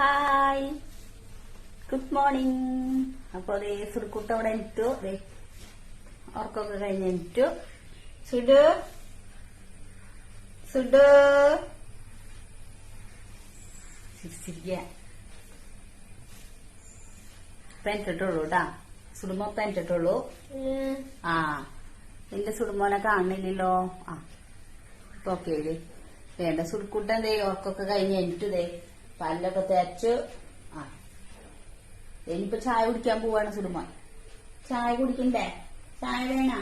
Hi. Good morning അപ്പോൾ അതെ സുർക്കുട്ട അവിടെ എനിക്കു ദേ ഉറക്കമൊക്കെ കഴിഞ്ഞ് എനിക്കു സുഡു. സുഡു. ചിരിച്ചിരിക്കുക പെന്റിട്ടുള്ളൂ കേട്ടാ സുടുമോ പെന്റിട്ടുള്ളൂ ആ. നിന്റെ സുടുമോനെ കാണുന്നില്ലല്ലോ. ആ. ഇപ്പൊ ഓക്കെ വേണ്ട സുടുക്കുട്ടൻ ദേ കഴിഞ്ഞ് എണീറ്റു ദേ. പല്ലൊക്കെ തേച്ച് ആ. ഇനിയിപ്പോ ചായ കുടിക്കാൻ പോവാണ് സുടുമോൻ ചായ കുടിക്കണ്ടേ? ചായ വേണ?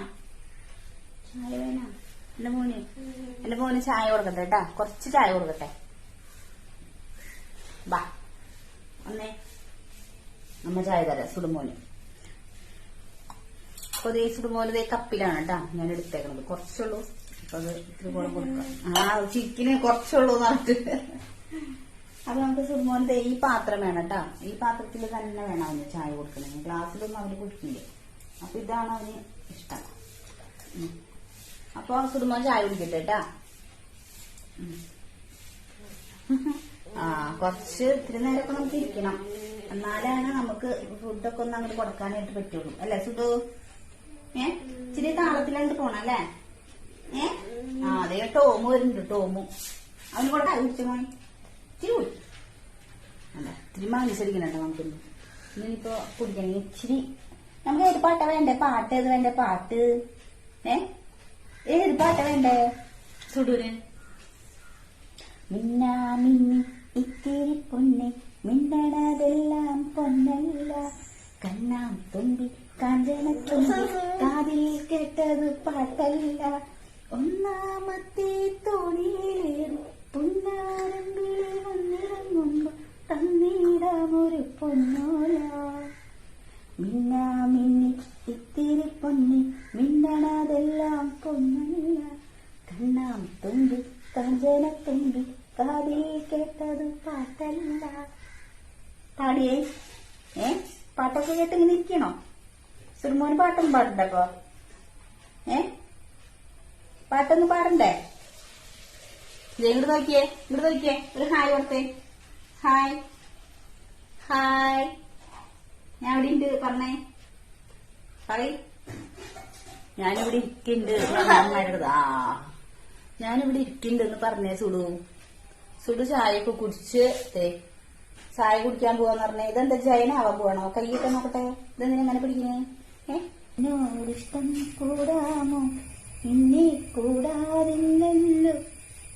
ചായ വേണ? എന്റെ മോന് എന്റെ മോന് ചായ കൊടുക്കട്ടെ കേട്ടാ കുറച്ച് ചായ കൊടുക്കട്ടെ. ബാ. ഒന്നേ അമ്മ ചായ തരാം സുടുമോന് അപ്പൊ ദേ സുടുമോന് ദേ കപ്പിലാണ് കേട്ടാ ഞാൻ എടുത്തേക്കണത്. കുറച്ചുള്ളൂ. അപ്പൊ അത് ഇത്തിരി കൂടെ കൊടുക്കാം. ആ ചിക്കിന് കുറച്ചുള്ളൂ എന്നിട്ട് അപ്പൊ നമുക്ക് സുമോന്റെ ഈ പാത്രം വേണം കേട്ടാ. ഈ പാത്രത്തിൽ തന്നെ വേണം അവന് ചായ കൊടുക്കണേ ഗ്ലാസ്സിലൊന്നും അവർ കുടിക്കില്ല അപ്പൊ ഇതാണ് അവന് ഇഷ്ടം. അപ്പൊ സുമോൻ ചായ കുടിക്കട്ടെ കേട്ടാ. ആ കുറച്ച് ഇത്തിരി നേരമൊക്കെ നമുക്ക് ഇരിക്കണം. എന്നാലാണ് നമുക്ക് ഫുഡൊക്കെ ഒന്ന് അങ്ങോട്ട് കൊടുക്കാനായിട്ട് പറ്റുള്ളൂ. അല്ലേ സുധു? ഏ? ഇച്ചിരി താളത്തിലാണ്ട് പോണം അല്ലേ? ഏ? ആ അതെ ടോമു വരുന്നുണ്ട് ടോമു. അവന് കൊടുക്കാൻ ഇച്ചിരി മോൻ ഇത്തിരി മനസ്സരിക്കണട്ടോ നമുക്കിന്ന് ഇന്നിപ്പോ കുടിക്കണമെങ്കിൽ ഇച്ചിരി നമുക്ക് ഏത് പാട്ട വേണ്ടേ? പാട്ട് ഏത് വേണ്ടേ? പാട്ട്. ഏ? ഏത് പാട്ട വേണ്ടേ? സുടൂര്. മിന്നാ മിന്നി ഇത്തിരി പൊന്നെ. മിന്നണതെല്ലാം പൊന്നല്ല. കണ്ണാം തുമ്പി കാഞ്ചന തുമ്പി. കാതിൽ കേട്ടത് പാട്ടല്ല. ഒന്നാമത്തെ തോണിയിലേറി മിന്നാ മിന്നി ഇത്തിരി പൊന്നി മിന്നണതെല്ലാം പൊന്നല്ല കണ്ണാം തുമ്പി കാഞ്ചന തുമ്പി കാതിൽ കേട്ടത് പാട്ടല്ല. പാടിയേ? ഏ? പാട്ടൊക്കെ കേട്ട് ഇങ്ങനെ ഇരിക്കണോ? സുർമോന് പാട്ടൊന്നും പാടണ്ടപ്പോ? ഏ? പാട്ടൊന്നും പാടണ്ടേ? ഇങ്ങോട്ട് നോക്കിയേ ഇങ്ങോട്ട് നോക്കിയേ. ഒരു ഹായ് കൊടുത്തേ. ഹായ്. ഹായ്. ഞാൻ ഇവിടെ ഉണ്ട് പറഞ്ഞേ? പറയ്. ഞാനിവിടെ ഇരിക്കുന്നുണ്ട് അമ്മയുടെ ആ. ഞാനിവിടെ ഇരിക്കുന്നുണ്ട് എന്ന് പറഞ്ഞേ സുഡു സുഡു ചായയൊക്കെ കുടിച്ച് ചായ കുടിക്കാൻ പോവാന്ന് പറഞ്ഞേ. ഇതെന്താ ജയനാവാൻ പോവാണോ? കൈയിട്ട് നോക്കട്ടെ. ഇതെന്തിനാ ഇങ്ങനെ പിടിക്കണേ? ഏഷ്ടം എന്നോടിഷ്ടം കൂടാമോ ഇന്നെ കൂടാതില്ലല്ലോ.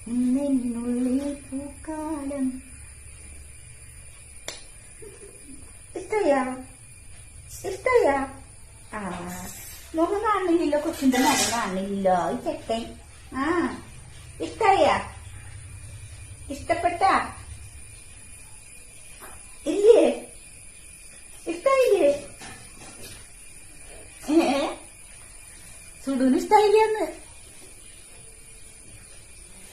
ഇന്നെന്നുള്ളിൽ പൂക്കാലം. ഇഷ്ടയ്യാ ഇഷ്ടയ്യാ ആ മുഖം കാണുന്നില്ലല്ലോ കൊച്ചിന്റെ മുഖം കാണുന്നില്ലല്ലോ. ഈ ചെക്കൻ. ആ ഇഷ്ടയ്യ ഇഷ്ടപ്പെട്ട? ഇല്ലേ? ഇഷ്ടായില്ലേ ഏ സുഡുവിന് ഇഷ്ടായില്ലെന്ന്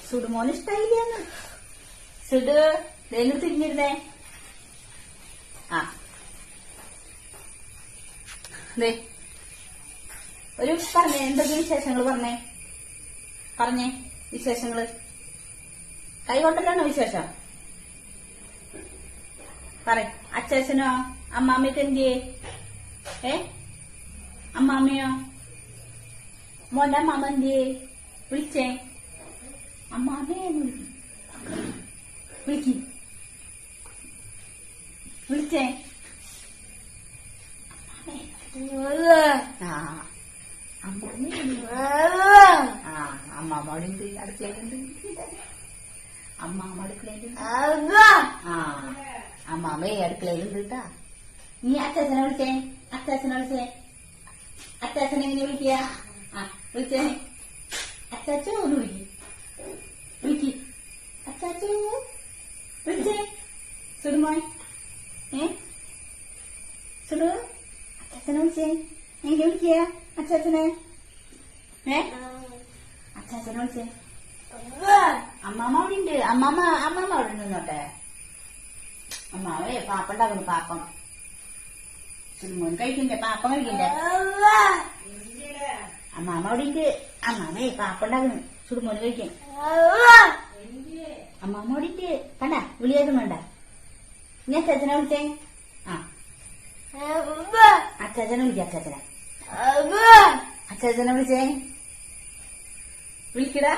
സുഡുമോന് ഇഷ്ടായില്ലെന്ന് സുഡു വേഗം തിരിഞ്ഞിരുന്നേ. ആ. ദേ. ഒരു പറഞ്ഞേ എന്തൊക്കെ വിശേഷങ്ങൾ പറഞ്ഞേ? പറഞ്ഞേ വിശേഷങ്ങൾ. കൈകൊണ്ടല്ലാണോ വിശേഷം? പറ അച്ചാച്ചനോ അമ്മാമ്മയ്ക്ക് എന്തിയേ? ഏ? അമ്മാമ്മയോ? മോന്റെ അമ്മാമ്മ എന്തിയേ? വിളിച്ചേ. അമ്മാമ്മയെ വിളിക്ക്. വിളിച്ചേ. ആ. അമ്മ ആ അമ്മാമ്മോടുണ്ട് അടുക്കളയിലുണ്ട് അമ്മ അടുക്കളയിലുണ്ട് ആ അമ്മാമ്മേ അടുക്കളയിലുണ്ട് കേട്ടാ നീ അച്ചാച്ചനെ വിളിച്ചേ? അച്ചാച്ചനെ വിളിച്ചേ? അച്ചാച്ചനെ എങ്ങനെ വിളിക്കുക ആ വിളിച്ചേ. അച്ചാച്ചോ ഒന്ന് വിളിക്കും. വിളിക്ക്. അച്ചാച്ചോ വിളിച്ചേ. സുടുമോൻ. ഏ? സുഡു അച്ചാച്ചനെ വിളിച്ചേ എങ്ങനെ വിളിക്കുക അച്ചാച്ചനെ ഏ അച്ചാച്ചനെ വിളിച്ചേ അമ്മാമ്മ അവിടെ ഉണ്ട് അമ്മാമ്മ അമ്മാമ്മ അവിടെ നിന്നോട്ടെ അമ്മാവേ പാപ്പ ഉണ്ടാക്കുന്നു പാപ്പം സുൽമോൻ കഴിക്കണ്ടേ പാപ്പം കഴിക്കണ്ടേ അമ്മാമ്മ അവിടെ ഉണ്ട് അമ്മാമേ പാപ്പ ഉണ്ടാക്കുന്നു സുൽമോൻ കഴിക്കും അമ്മാമ്മ അവിടെ ഉണ്ട് കണ്ട വിളിയാക്കുന്നുണ്ട ഇനി അച്ചാച്ചനെ വിളിച്ചേ ആ അച്ചാച്ചനെ വിളിക്ക അച്ചാച്ചനെ അച്ചാച്ചനെ വിളിച്ചേ. വിളിക്കടാ.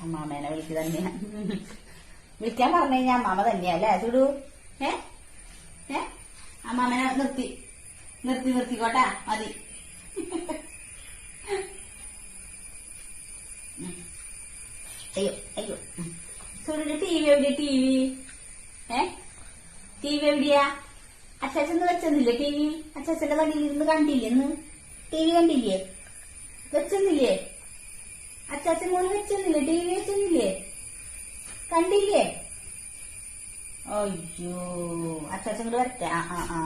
അമ്മാമേനെ വിളിക്കുക തന്നെയാ വിളിക്കാൻ പറഞ്ഞു കഴിഞ്ഞാൽ അമ്മാമ തന്നെയാ അല്ലേ? ചൂടു. ഏ? ഏ? അമ്മാമേനെ നിർത്തി. നിർത്തി നിർത്തിക്കോട്ടാ. മതി. അയ്യോ അയ്യോ. ചുടുന്റെ ടി വി എവിടെയാ? ടി വി ഏ? ടി വി എവിടെയാ അച്ചാച്ചന്ന് വെച്ചെന്നില്ലേ ടി വി അച്ചാച്ചന്റെ വടിയിൽ ഇരുന്ന് കണ്ടില്ലേ ഇന്ന്? ടി വി കണ്ടില്ലേ? വെച്ചെന്നില്ലേ? അച്ചാച്ചൻ മോന് വെച്ചെന്നില്ലേ? T V വെച്ചെന്നില്ലേ? കണ്ടില്ലേ? അയ്യോ അച്ചാച്ചൻ കൂടെ വരട്ടെ. ആ ആ ആ.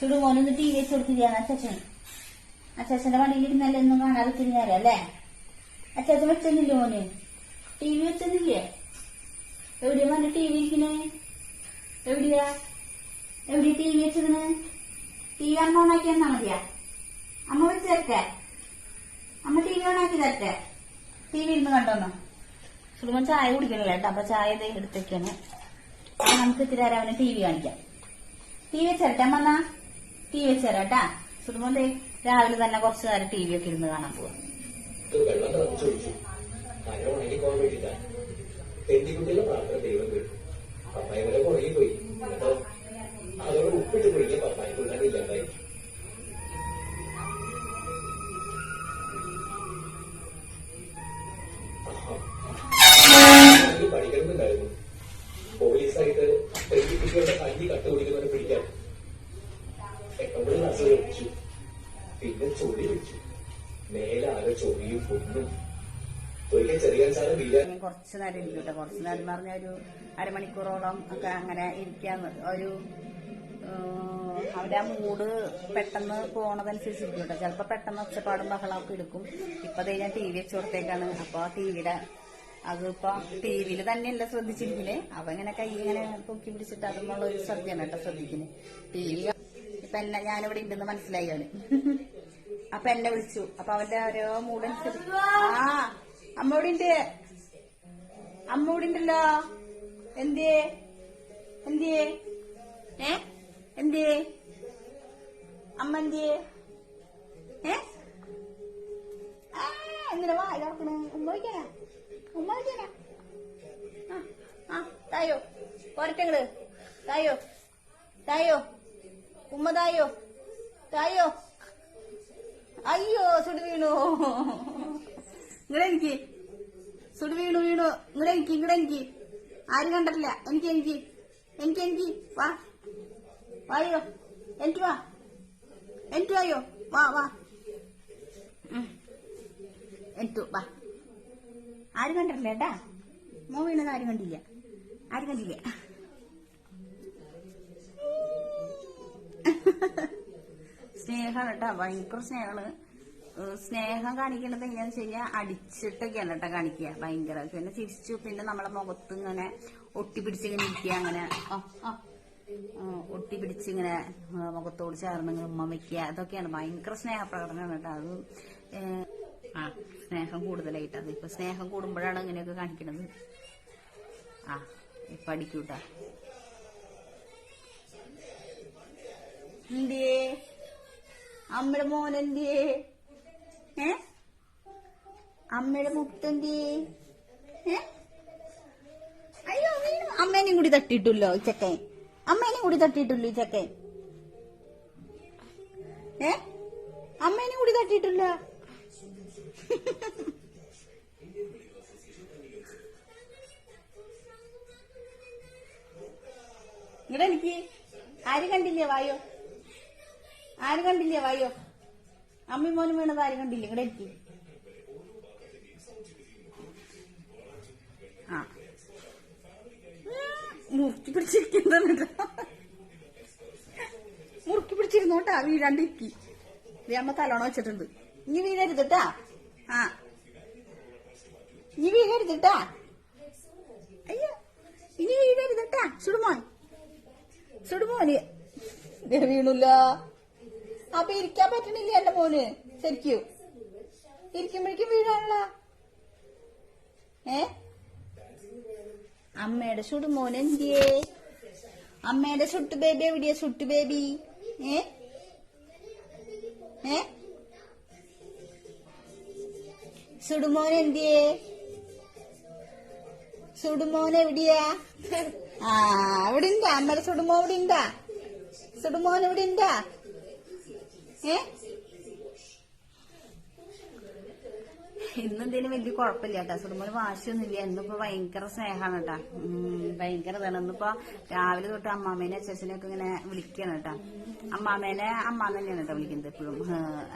ചുടു മോനൊന്ന് ടി വി വെച്ച് കൊടുത്തില്ലാന്ന് അച്ചാച്ചൻ അച്ചാച്ചന്റെ വണ്ടിയിൽ ഇരുന്നല്ലേ ഒന്നും കാണാതെ തിരിഞ്ഞാലേ അല്ലേ? അച്ചാച്ചൻ വെച്ചെന്നില്ലേ മോന്? ടി വി വെച്ചെന്നില്ലേ? എവിടെയാ മോനെ ടി വി ഇരിക്കണേ? എവിടെയാ? എവിടെയാ ടി വി വെച്ചതിന് ടി വി അമ്മ ഓണാക്കി തന്നാ മതിയാ? അമ്മ വെച്ച് തരട്ടെ? അമ്മ ടി വി ഓണാക്കി തരട്ടെ? ടി വി ഇരുന്ന് കണ്ടോന്നോ. സുടുമൻ ചായ കുടിക്കണല്ലോ കേട്ടോ അപ്പൊ ചായ അപ്പൊ നമുക്ക് ഇത്തിരി നേരം അവനെ ടി വി കാണിക്കാം. ടി വി വെച്ചരട്ടെ അമ്മ എന്നാ? ടി വി വെച്ചേരാട്ടാ ദേ രാവിലെ തന്നെ കുറച്ചു നേരം ടി വി ഒക്കെ ഇരുന്ന് കാണാൻ പോവാ. തെണ്ടിക്കുട്ടിയുടെ പ്രാർത്ഥന ദൈവം കേട്ടു. പപ്പായ വരെ ഉണങ്ങി പോയി. എന്നിട്ടോ അതോടെ ഉപ്പിട്ട് കുഴിക്കുക പപ്പായ കൊണ്ടാണ് ഇല്ലാണ്ടായി പഠിക്കണമെന്നുണ്ടായിരുന്നു കുറച്ച് നേരം ഇരിക്കും കേട്ടോ കുറച്ച് നേരം എന്ന് പറഞ്ഞാൽ ഒരു അരമണിക്കൂറോളം ഒക്കെ അങ്ങനെ ഇരിക്കാൻ ഒരു അവരാ ആ മൂഡ് പെട്ടെന്ന് പോണതനുസരിച്ച് ഇരിക്കും കേട്ടോ ചിലപ്പോൾ പെട്ടെന്ന് ഒച്ചപ്പാടും ബഹളമൊക്കെ എടുക്കും. ഇപ്പൊ ഞാൻ ടി വി വെച്ച് കൊടുത്തേക്കാണ്. അപ്പൊ ആ ടിവിയുടെ അതിപ്പോ ടി വിയിൽ തന്നെയല്ല ശ്രദ്ധിച്ചിരിക്കണേ. അവ ഇങ്ങനെ കൈ ഇങ്ങനെ പൊക്കി പിടിച്ചിട്ട് അതുമുള്ള ഒരു ശ്രദ്ധയാണ് കേട്ടോ ശ്രദ്ധിക്കുന്നത് ടി വി ഇപ്പൊ എന്നെ ഞാനിവിടെ ഉണ്ടെന്ന് മനസ്സിലായി അവന്. അപ്പൊ എന്നെ വിളിച്ചു. അപ്പൊ അവന്റെ ഓരോ മൂടനുസരിച്ച് ആ അമ്മ അമ്മോടിണ്ടല്ലോ. എന്തേ എന്തേ ഏ? എന്തേ അമ്മ എന്തേ ഏ? എന്തിനാ വായ തുറക്കണ്? ഉമ്മ വയ്ക്കാനാ ഉമ്മ വയ്ക്കാനാ ആ ആ തായോ പോരട്ടെങ്ങൾ തായോ തായോ ഉമ്മ തായോ തായോ. അയ്യോ സുടി ഇങ്ങടെ എനിക്ക്. സുടി വീണു വീണു. ഇങ്ങടെ എനിക്ക് ഇങ്ങടെ എനിക്ക്. ആരും കണ്ടിട്ടില്ല. എനിക്ക് എനിക്ക്. എനിക്ക് എനിക്ക്. വാ. വായോ. എനിക്ക് വാ. എനിക്ക് വായോ. വാ വാ. എനിക്ക് വാ. ആരും കണ്ടിട്ടില്ല കേട്ടാ. മോ വീണത് ആരും കണ്ടില്ല. ആരും കണ്ടില്ല. സ്നേഹമാണ് കേട്ടാ. ഭയങ്കര സ്നേഹമാണ്. സ്നേഹം കാണിക്കണത് എങ്ങനെയാന്ന് വെച്ച് കഴിഞ്ഞാൽ അടിച്ചിട്ടൊക്കെയാണ് കേട്ടോ കാണിക്കുക ഭയങ്കര. പിന്നെ ചിരിച്ചു പിന്നെ നമ്മളെ മുഖത്ത് ഇങ്ങനെ ഒട്ടിപ്പിടിച്ചിങ്ങനെ ഇരിക്കുക അങ്ങനെ. ഒട്ടിപ്പിടിച്ച് ഒട്ടിപ്പിടിച്ചിങ്ങനെ മുഖത്തോട് ചേർന്ന് ഇങ്ങനെ ഉമ്മ വെക്കുക അതൊക്കെയാണ് ഭയങ്കര സ്നേഹപ്രകടനമാണ് കേട്ടോ. അത് ആ സ്നേഹം കൂടുതലായിട്ട്. അത് ഇപ്പൊ സ്നേഹം കൂടുമ്പോഴാണ് ഇങ്ങനെയൊക്കെ കാണിക്കണത്. ആ ഇപ്പൊ അടിക്കൂട്ടാ. എന്തിയേ? അമ്മയുടെ മോൻ എന്തിയേ ഏ? അമ്മയുടെ ഏ? അയ്യോ വീണു. അമ്മേനെയും കൂടി തട്ടിയിട്ടുല്ലോ ഈ ചെക്കൻ. അമ്മേനെയും കൂടി തട്ടിയിട്ടുള്ളൂ ഈ ചെക്കൻ. ഏ? അമ്മേനെയും കൂടി തട്ടിയിട്ടില്ല ഇവിടെ എനിക്ക് ആര് കണ്ടില്ലേ വായോ? ആര് കണ്ടില്ലേ വായോ? അമ്മി മോനും വീണത് ആരും കണ്ടില്ല? ഇവിടെ എനിക്ക് ആ. മുറുക്കി പിടിച്ചിരിക്കുന്നതാണ്. മുറുക്കി പിടിച്ചിരുന്നോട്ടാ വീഴാണ്ടിരിക്കി അമ്മ തലോണ വെച്ചിട്ടുണ്ട്. ഇനി വീഴരുതട്ടാ ആ. ഇനി വീഴരുതട്ടാ അയ്യോ. ഇനി വീഴരുതട്ടാ സുടുമോൻ. സുടുമോന്. വീണില്ല. അപ്പൊ ഇരിക്കാൻ പറ്റണില്ല എന്റെ മോന്? ശരിക്കും. ഇരിക്കുമ്പോഴേക്കും വീഴാനുള്ള. ഏ? അമ്മയുടെ മോനെ എന്തിയേ? അമ്മയുടെ ചുട്ടു ബേബി എവിടെയാ? ചുട്ടു ബേബി. ഏ? ഏ? സുടുമോൻ എന്തിയേ? സുടുമോൻ എവിടെയാ? ആ അവിടെ ഉണ്ടാ അമ്മയുടെ സുടുമോ ഇവിടെ ഉണ്ടാ സുടുമോൻ ഇവിടെ ഉണ്ടാ ഇന്നെന്തേലും വലിയ കുഴപ്പമില്ല കേട്ടാ. സുടുമോന് വാശിയൊന്നുമില്ല. ഇന്നിപ്പോ ഭയങ്കര സ്നേഹമാണ് കേട്ടാ. ഭയങ്കര ഇതാണ്. ഇന്നിപ്പോ രാവിലെ തൊട്ട് അമ്മാമേനെ അച്ഛനെ ഒക്കെ ഇങ്ങനെ വിളിക്കാണ് കേട്ടാ. അമ്മാമേനെ അമ്മ തന്നെയാണ് കേട്ടോ വിളിക്കുന്നത് എപ്പോഴും.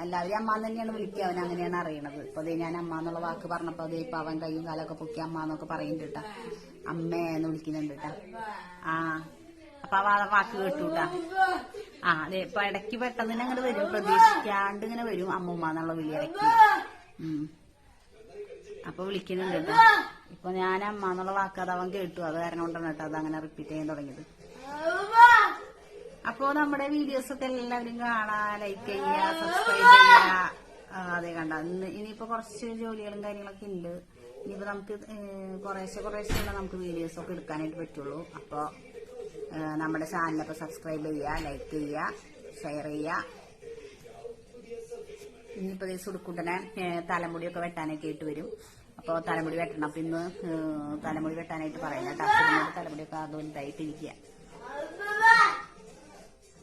എല്ലാവരും അമ്മ തന്നെയാണ് വിളിക്കുക. അവൻ അങ്ങനെയാണ് അറിയണത്. ഇപ്പൊ ദേ ഞാൻ അമ്മ എന്നുള്ള വാക്ക് പറഞ്ഞപ്പോ അതേ ഇപ്പൊ അവൻ കൈയും കാലൊക്കെ പൊക്കി അമ്മ എന്നൊക്കെ പറയുന്നുണ്ട് കേട്ടാ. അമ്മേന്ന് വിളിക്കുന്നുണ്ട് കേട്ടാ. ആ അപ്പൊ ആ വാക്ക് കേട്ടു കേട്ടാ. ആ അതെ ഇപ്പൊ ഇടയ്ക്ക് പെട്ടെന്ന് അങ്ങനെ വരും. പ്രതീക്ഷിക്കാണ്ട് ഇങ്ങനെ വരും അമ്മൂമ്മ എന്നുള്ള വിളി ഇടയ്ക്ക്. അപ്പൊ വിളിക്കുന്നുണ്ട് കേട്ടോ. ഇപ്പൊ ഞാൻ അമ്മ എന്നുള്ള വാക്ക് അത് അവൻ കേട്ടു. അത് കാരണം കൊണ്ടാണ് കേട്ടോ അത് അങ്ങനെ റിപ്പീറ്റ് ചെയ്യാൻ തുടങ്ങിയത്. അപ്പോ നമ്മുടെ വീഡിയോസ് ഒക്കെ എല്ലാവരും കാണാ ലൈക്ക് ചെയ്യുക സബ്സ്ക്രൈബ് ചെയ്യുക ആ, അതെ കണ്ട. ഇന്ന് ഇനിയിപ്പോ കുറച്ച് ജോലികളും കാര്യങ്ങളൊക്കെ ഉണ്ട് ഇനിയിപ്പോ നമുക്ക് കുറേശ്ശെ കുറേശ്ശെ നമുക്ക് വീഡിയോസ് ഒക്കെ എടുക്കാനായിട്ട് പറ്റുള്ളൂ. അപ്പോ നമ്മുടെ ചാനൽ ചാനലൊക്കെ സബ്സ്ക്രൈബ് ചെയ്യുക ലൈക്ക് ചെയ്യുക ഷെയർ ചെയ്യുക. ഇന്നിപ്പോൾ ഏഹ്, തലമുടിയൊക്കെ വെട്ടാനൊക്കെ ആയിട്ട് വരും. അപ്പോൾ തലമുടി വെട്ടണം. അപ്പം ഇന്ന് തലമുടി വെട്ടാനായിട്ട് പറയുന്ന കേട്ടോ. തലമുടിയൊക്കെ അതുകൊണ്ടായിട്ടിരിക്കുക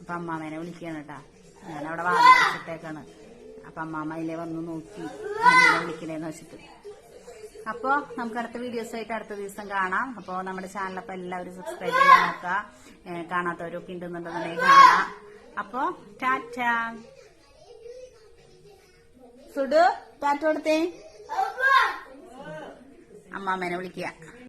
അപ്പം അമ്മാമേനെ വിളിക്കുകയാണ് കേട്ടോ. ഞാനവിടെ വാങ്ങിച്ചിട്ടേക്കാണ് അപ്പം അമ്മാമ അതിലെ വന്ന് നോക്കി. വിളിക്കണേന്ന് വെച്ചിട്ട്. അപ്പോ നമുക്ക് അടുത്ത വീഡിയോസ് ആയിട്ട് അടുത്ത ദിവസം കാണാം. അപ്പോ നമ്മുടെ ചാനലപ്പോ എല്ലാവരും സബ്സ്ക്രൈബ് ചെയ്യാൻ നോക്കുക. കാണാത്തവരും കാണാത്തവരൊക്കെ ഉണ്ടെന്നുണ്ടെന്നുണ്ടെങ്കിൽ കാണാം. അപ്പോ ടാറ്റ. സുഡു ടാറ്റ കൊടുത്തേ. അമ്മാമ്മേനെ വിളിക്കുക.